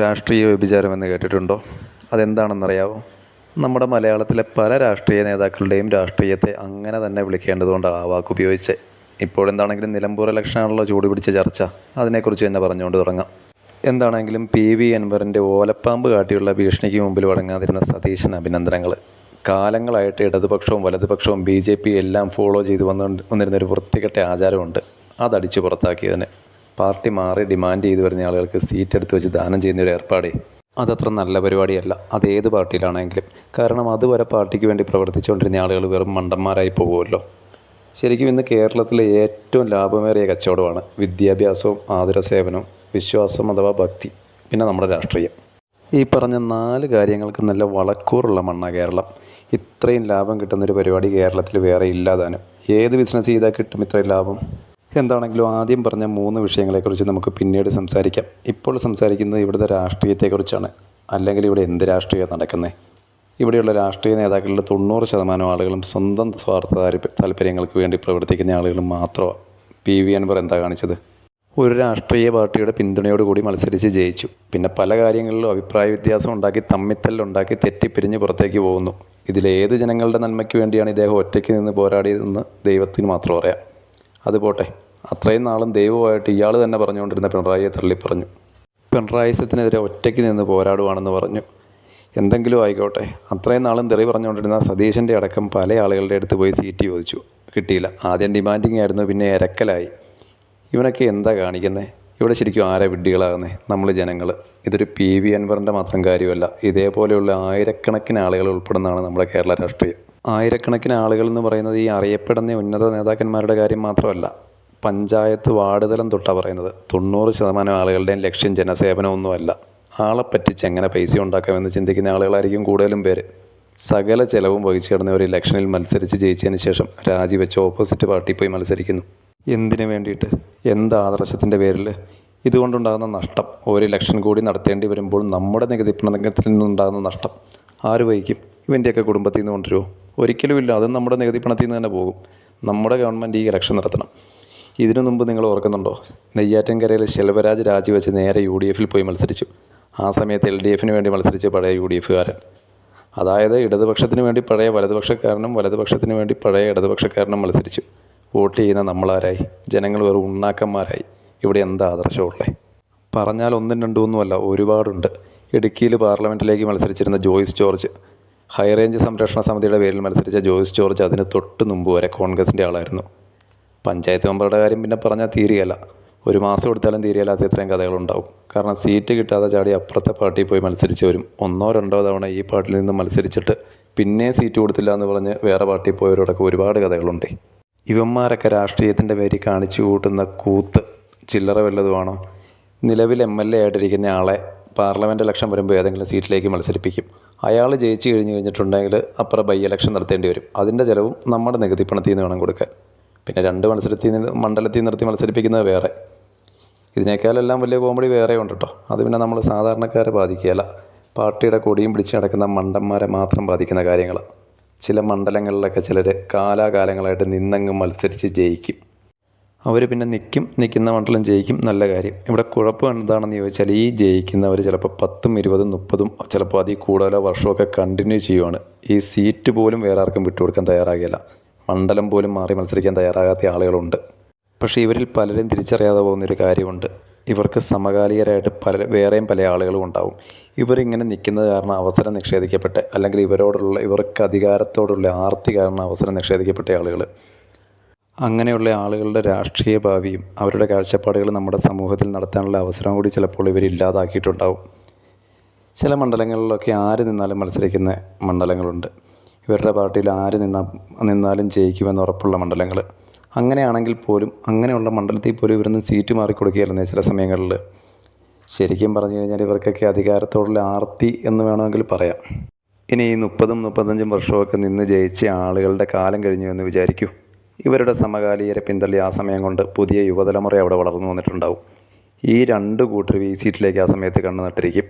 രാഷ്ട്രീയ വ്യഭിചാരമെന്ന് കേട്ടിട്ടുണ്ടോ? അതെന്താണെന്നറിയാവോ? നമ്മുടെ മലയാളത്തിലെ പല രാഷ്ട്രീയ നേതാക്കളുടെയും രാഷ്ട്രീയത്തെ അങ്ങനെ തന്നെ വിളിക്കേണ്ടതുകൊണ്ട് ആ വാക്ക് ഇപ്പോൾ എന്താണെങ്കിലും നിലമ്പൂർ ഇലക്ഷനാണല്ലോ ചൂട് പിടിച്ച ചർച്ച. അതിനെക്കുറിച്ച് തന്നെ പറഞ്ഞുകൊണ്ട് തുടങ്ങാം. എന്താണെങ്കിലും പി വി അൻവറിന്റെ ഓലപ്പാമ്പ് കാട്ടിയുള്ള ഭീഷണിക്ക് മുമ്പിൽ വഴങ്ങാതിരുന്ന സതീശൻ അഭിനന്ദനങ്ങൾ കാലങ്ങളായിട്ട് ഇടതുപക്ഷവും വലതുപക്ഷവും ബി ജെ പി എല്ലാം ഫോളോ ചെയ്തു വന്നു വന്നിരുന്നൊരു വൃത്തികെട്ട ആചാരമുണ്ട്. അതടിച്ചു പുറത്താക്കിയതിന്. പാർട്ടി മാറി ഡിമാൻഡ് ചെയ്തു വരുന്ന ആളുകൾക്ക് സീറ്റ് എടുത്ത് വെച്ച് ദാനം ചെയ്യുന്ന ഒരു ഏർപ്പാടേ. അതത്ര നല്ല പരിപാടിയല്ല. അത് ഏത് പാർട്ടിയിലാണെങ്കിലും. കാരണം അതുവരെ പാർട്ടിക്ക് വേണ്ടി പ്രവർത്തിച്ചുകൊണ്ടിരുന്ന ആളുകൾ വെറും മണ്ടന്മാരായി പോകുമല്ലോ. ശരിക്കും ഇന്ന് കേരളത്തിലെ ഏറ്റവും ലാഭമേറിയ കച്ചവടമാണ് വിദ്യാഭ്യാസവും ആതുര സേവനവും വിശ്വാസം അഥവാ ഭക്തി പിന്നെ നമ്മുടെ രാഷ്ട്രീയം. ഈ പറഞ്ഞ നാല് കാര്യങ്ങൾക്ക് നല്ല വളക്കൂറുള്ള മണ്ണാണ് കേരളം. ഇത്രയും ലാഭം കിട്ടുന്നൊരു പരിപാടി കേരളത്തിൽ വേറെ ഇല്ലാതാനും ഏത് ബിസിനസ് ചെയ്താൽ കിട്ടും ഇത്രയും ലാഭം? എന്താണെങ്കിലും ആദ്യം പറഞ്ഞ മൂന്ന് വിഷയങ്ങളെക്കുറിച്ച് നമുക്ക് പിന്നീട് സംസാരിക്കാം. ഇപ്പോൾ സംസാരിക്കുന്നത് ഇവിടുത്തെ രാഷ്ട്രീയത്തെക്കുറിച്ചാണ്. അല്ലെങ്കിൽ ഇവിടെ എന്ത് രാഷ്ട്രീയം നടക്കുന്നത് ഇവിടെയുള്ള രാഷ്ട്രീയ നേതാക്കളുടെ തൊണ്ണൂറ് ശതമാനം ആളുകളും സ്വന്തം സ്വാർത്ഥ താല്പ- താല്പര്യങ്ങൾക്ക് വേണ്ടി പ്രവർത്തിക്കുന്ന ആളുകളും മാത്രമാണ്. പി. വി. അൻവർ എന്താ കാണിച്ചത്? ഒരു രാഷ്ട്രീയ പാർട്ടിയുടെ പിന്തുണയോടുകൂടി മത്സരിച്ച് ജയിച്ചു. പിന്നെ പല കാര്യങ്ങളിലും അഭിപ്രായ വ്യത്യാസം ഉണ്ടാക്കി തമ്മിത്തല്ലുണ്ടാക്കി തെറ്റിപ്പിരിഞ്ഞ് പുറത്തേക്ക് പോകുന്നു. ഇതിലേത് ജനങ്ങളുടെ നന്മയ്ക്ക് വേണ്ടിയാണ് ഇദ്ദേഹം ഒറ്റയ്ക്ക് നിന്ന് പോരാടിയതെന്ന് ദൈവത്തിന് മാത്രം അറിയാം. അത് പോട്ടെ. അത്രയും നാളും ദൈവമായിട്ട് ഇയാൾ തന്നെ പറഞ്ഞുകൊണ്ടിരുന്ന പിണറായിയെ തള്ളിപ്പറഞ്ഞു. പിണറായിസത്തിനെതിരെ ഒറ്റയ്ക്ക് നിന്ന് പോരാടുവാണെന്ന് പറഞ്ഞു. എന്തെങ്കിലും ആയിക്കോട്ടെ. അത്രയും നാളും തെറി പറഞ്ഞുകൊണ്ടിരുന്ന സതീശന്റെ അടക്കം പല ആളുകളുടെ അടുത്ത് പോയി സീറ്റ് ചോദിച്ചു. കിട്ടിയില്ല. ആദ്യം ഡിമാൻഡിങ് ആയിരുന്നു പിന്നെ ഇരക്കലായി ഇവനൊക്കെ എന്താ കാണിക്കുന്നത് ഇവിടെ ശരിക്കും ആരാ വിഡ്ഢികളാകുന്നത് നമ്മൾ ജനങ്ങൾ ഇതൊരു പി വി അൻവറിന്റെ മാത്രം കാര്യമല്ല. ഇതേപോലെയുള്ള ആയിരക്കണക്കിന് ആളുകൾ ഉൾപ്പെടുന്നതാണ് നമ്മുടെ കേരള രാഷ്ട്രീയം. ആയിരക്കണക്കിന് ആളുകൾ എന്ന് പറയുന്നത് ഈ അറിയപ്പെടുന്ന ഉന്നത നേതാക്കന്മാരുടെ കാര്യം മാത്രമല്ല. പഞ്ചായത്ത് വാർഡ് തലം തൊട്ടാണ് പറയുന്നത്. തൊണ്ണൂറ് ശതമാനം ആളുകളുടെയും ലക്ഷ്യം ജനസേവനമൊന്നുമല്ല. ആളെ പറ്റിച്ച് എങ്ങനെ പൈസ ഉണ്ടാക്കാമെന്ന് ചിന്തിക്കുന്ന ആളുകളായിരിക്കും കൂടുതലും പേര്. സകല ചെലവും വഹിച്ചു കിടന്ന ഒരു ഇലക്ഷനിൽ മത്സരിച്ച് ജയിച്ചതിന് ശേഷം രാജിവെച്ച് ഓപ്പോസിറ്റ് പാർട്ടി പോയി മത്സരിക്കുന്നു. എന്തിനു വേണ്ടിയിട്ട്? എന്ത് ആദർശത്തിന്റെ പേരിൽ? ഇതുകൊണ്ടുണ്ടാകുന്ന നഷ്ടം. ഒരു ഇലക്ഷൻ കൂടി നടത്തേണ്ടി വരുമ്പോൾ നമ്മുടെ നികുതി പണത്തിൽ നിന്നുണ്ടാകുന്ന നഷ്ടം. ആര് വഹിക്കും? ഇവന്റെയൊക്കെ കുടുംബത്തിൽ നിന്ന് കൊണ്ടുവരുമോ ഒരിക്കലുമില്ല. അതും നമ്മുടെ നികുതി പണത്തിൽ നിന്ന് തന്നെ പോകും. നമ്മുടെ ഗവൺമെന്റ് ഈ ഇലക്ഷൻ നടത്തണം. ഇതിനു മുമ്പ് നിങ്ങൾ ഓർക്കുന്നുണ്ടോ? നെയ്യാറ്റിൻകരയിൽ ശെൽവരാജ് രാജിവെച്ച് നേരെ യു ഡി എഫിൽ പോയി മത്സരിച്ചു. ആ സമയത്ത് എൽ ഡി എഫിന് വേണ്ടി മത്സരിച്ച പഴയ യു ഡി എഫുകാരൻ അതായത് ഇടതുപക്ഷത്തിന് വേണ്ടി പഴയ വലതുപക്ഷക്കാരനും വലതുപക്ഷത്തിന് വേണ്ടി പഴയ ഇടതുപക്ഷക്കാരനും മത്സരിച്ചു. വോട്ട് ചെയ്യുന്ന നമ്മളാരായി? ജനങ്ങൾ വെറും ഉണ്ണാക്കന്മാരായി. ഇവിടെ എന്താ ആദർശമുള്ളേ? പറഞ്ഞാൽ ഒന്നും രണ്ടും ഒന്നുമല്ല ഒരുപാടുണ്ട്. ഇടുക്കിയിൽ പാർലമെന്റിലേക്ക് മത്സരിച്ചിരുന്ന ജോയിസ് ജോർജ്. ഹൈറേഞ്ച് സംരക്ഷണ സമിതിയുടെ പേരിൽ മത്സരിച്ച ജോയിസ് ജോർജ് അതിന് തൊട്ട് മുമ്പ് വരെ കോൺഗ്രസിന്റെ ആളായിരുന്നു. പഞ്ചായത്ത് മെമ്പറുടെ കാര്യം പിന്നെ പറഞ്ഞാൽ തീരുകയല്ല. ഒരു മാസം എടുത്താലും തീരുകയില്ലാത്ത ഇത്രയും കഥകളുണ്ടാവും. കാരണം സീറ്റ് കിട്ടാതെ ചാടി അപ്പുറത്തെ പാർട്ടിയിൽ പോയി മത്സരിച്ച് വരും. ഒന്നോ രണ്ടോ തവണ ഈ പാർട്ടിയിൽ നിന്ന് മത്സരിച്ചിട്ട് പിന്നെ സീറ്റ് കൊടുത്തില്ല എന്ന് പറഞ്ഞ് വേറെ പാർട്ടിയിൽ പോയവരോടൊക്കെ ഒരുപാട് കഥകളുണ്ട്. ഇവന്മാരൊക്കെ രാഷ്ട്രീയത്തിന്റെ പേരിൽ കാണിച്ചു കൂട്ടുന്ന കൂത്ത് ചില്ലറ വല്ലതുമാണോ? നിലവിൽ എം എൽ എ ആയിട്ടിരിക്കുന്ന ആളെ പാർലമെന്റ് ഇലക്ഷൻ വരുമ്പോൾ ഏതെങ്കിലും സീറ്റിലേക്ക് മത്സരിപ്പിക്കും. അയാൾ ജയിച്ചു കഴിഞ്ഞ് കഴിഞ്ഞിട്ടുണ്ടെങ്കിൽ അപ്പുറം ബൈ ഇലക്ഷൻ നടത്തേണ്ടി വരും. അതിന്റെ ചിലവും നമ്മുടെ നികുതി പണത്തിൽ നിന്ന് വേണം കൊടുക്കാൻ. പിന്നെ രണ്ട് മത്സരത്തിൽ നിന്ന് മണ്ഡലത്തിൽ നിർത്തി മത്സരിപ്പിക്കുന്നത് വേറെ. ഇതിനേക്കാളെല്ലാം വലിയ കോമഡി വേറെ ഉണ്ട് കേട്ടോ അത് പിന്നെ നമ്മൾ സാധാരണക്കാരെ ബാധിക്കുകയല്ല. പാർട്ടിയുടെ കൊടിയും പിടിച്ച് നടക്കുന്ന മണ്ടന്മാരെ മാത്രം ബാധിക്കുന്ന കാര്യങ്ങൾ. ചില മണ്ഡലങ്ങളിലൊക്കെ ചിലർ കാലാകാലങ്ങളായിട്ട് നിന്നങ്ങ് മത്സരിച്ച് ജയിക്കും. അവർ പിന്നെ നിൽക്കും നിൽക്കുന്ന മണ്ഡലം ജയിക്കും നല്ല കാര്യം. ഇവിടെ കുഴപ്പം എന്താണെന്ന് ചോദിച്ചാൽ ഈ ജയിക്കുന്നവർ ചിലപ്പോൾ പത്തും ഇരുപതും മുപ്പതും ചിലപ്പോൾ അതിൽ കൂടുതലോ വർഷമൊക്കെ കണ്ടിന്യൂ ചെയ്യുവാണ്. ഈ സീറ്റ് പോലും വേറെ ആർക്കും വിട്ടുകൊടുക്കാൻ തയ്യാറാകില്ല. മണ്ഡലം പോലും മാറി മത്സരിക്കാൻ തയ്യാറാകാത്ത ആളുകളുണ്ട്. പക്ഷേ ഇവരിൽ പലരും തിരിച്ചറിയാതെ പോകുന്നൊരു കാര്യമുണ്ട്. ഇവർക്ക് സമകാലികരായിട്ട് പല വേറെയും പല ആളുകളും ഉണ്ടാവും. ഇവരിങ്ങനെ നിൽക്കുന്നത് കാരണം അവസരം നിഷേധിക്കപ്പെട്ട അല്ലെങ്കിൽ ഇവരോടുള്ള ഇവർക്ക് അധികാരത്തോടുള്ള ആർത്തി കാരണം അവസരം നിഷേധിക്കപ്പെട്ട ആളുകൾ അങ്ങനെയുള്ള ആളുകളുടെ രാഷ്ട്രീയ ഭാവിയും അവരുടെ കാഴ്ചപ്പാടുകൾ നമ്മുടെ സമൂഹത്തിൽ നടത്താനുള്ള അവസരം കൂടി ചിലപ്പോൾ ഇവർ ഇല്ലാതാക്കിയിട്ടുണ്ടാവും. ചില മണ്ഡലങ്ങളിലൊക്കെ ആര് നിന്നാലും മത്സരിക്കുന്ന മണ്ഡലങ്ങളുണ്ട്. ഇവരുടെ പാർട്ടിയിൽ ആര് നിന്നാ നിന്നാലും ജയിക്കുമെന്ന് ഉറപ്പുള്ള മണ്ഡലങ്ങൾ. അങ്ങനെയാണെങ്കിൽ പോലും അങ്ങനെയുള്ള മണ്ഡലത്തിൽ പോലും ഇവരൊന്നും സീറ്റ് മാറിക്കൊടുക്കുകയല്ലെന്നേ ചില സമയങ്ങളിൽ. ശരിക്കും പറഞ്ഞു കഴിഞ്ഞാൽ ഇവർക്കൊക്കെ അധികാരത്തോടുള്ള ആർത്തി എന്ന് വേണമെങ്കിൽ പറയാം. ഇനി ഈ മുപ്പതും മുപ്പത്തഞ്ചും വർഷമൊക്കെ നിന്ന് ജയിച്ച ആളുകളുടെ കാലം കഴിഞ്ഞു എന്ന് വിചാരിക്കൂ. ഇവരുടെ സമകാലീയരെ പിന്തള്ളി ആ സമയം കൊണ്ട് പുതിയ യുവതലമുറ അവിടെ വളർന്നു വന്നിട്ടുണ്ടാവും. ഈ രണ്ട് കൂട്ടരും ഈ സീറ്റിലേക്ക് ആ സമയത്ത് കണ്ണു നട്ടിരിക്കും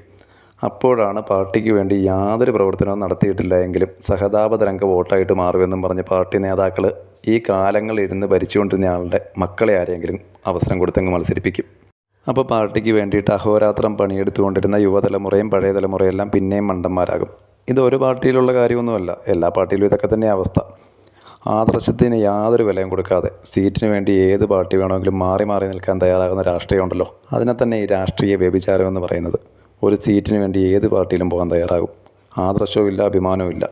അപ്പോഴാണ് പാർട്ടിക്ക് വേണ്ടി യാതൊരു പ്രവർത്തനവും നടത്തിയിട്ടില്ല എങ്കിലും സഹതാപതരംഗ വോട്ടായിട്ട് മാറുമെന്നും പറഞ്ഞ് പാർട്ടി നേതാക്കൾ ഈ കാലങ്ങൾ ഇരുന്ന് ഭരിച്ചുകൊണ്ടിരുന്ന ആളുടെ മക്കളെ ആരെങ്കിലും അവസരം കൊടുത്തങ്ങ് മത്സരിപ്പിക്കും. അപ്പോൾ പാർട്ടിക്ക് വേണ്ടിയിട്ട് അഹോരാത്രം പണിയെടുത്തുകൊണ്ടിരുന്ന യുവതലമുറയും പഴയ തലമുറയും എല്ലാം പിന്നെയും മണ്ടന്മാരാകും. ഇത് ഒരു പാർട്ടിയിലുള്ള കാര്യമൊന്നുമല്ല എല്ലാ പാർട്ടിയിലും ഇതൊക്കെ തന്നെ അവസ്ഥ. ആദർശത്തിന് യാതൊരു വിലയും കൊടുക്കാതെ സീറ്റിന് വേണ്ടി ഏത് പാർട്ടി വേണമെങ്കിലും മാറി മാറി നിൽക്കാൻ തയ്യാറാകുന്ന രാഷ്ട്രീയമുണ്ടല്ലോ. അതിനെ തന്നെ ഈ രാഷ്ട്രീയ വ്യഭിചാരം എന്ന് പറയുന്നത്. ഒരു സീറ്റിന് വേണ്ടി ഏത് പാർട്ടിയിലും പോകാൻ തയ്യാറാകും. ആദർശവും ഇല്ല അഭിമാനവും ഇല്ല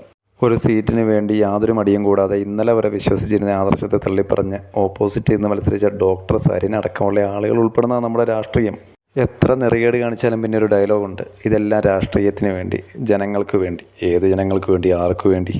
ഒരു സീറ്റിന് വേണ്ടി യാതൊരു മടിയും കൂടാതെ ഇന്നലെ വരെ വിശ്വസിച്ചിരുന്ന ആദർശത്തെ തള്ളിപ്പറഞ്ഞ് ഓപ്പോസിറ്റ് ഇന്ന് മത്സരിച്ച ഡോക്ടർ സരിൻ അടക്കമുള്ള ആളുകൾ ഉൾപ്പെടുന്ന നമ്മുടെ രാഷ്ട്രീയം. എത്ര നെറികേട് കാണിച്ചാലും പിന്നെ ഒരു ഡയലോഗുണ്ട്. ഇതെല്ലാം രാഷ്ട്രീയത്തിന് വേണ്ടി ജനങ്ങൾക്ക് വേണ്ടി ഏത് ജനങ്ങൾക്ക് വേണ്ടി ആർക്ക് വേണ്ടി?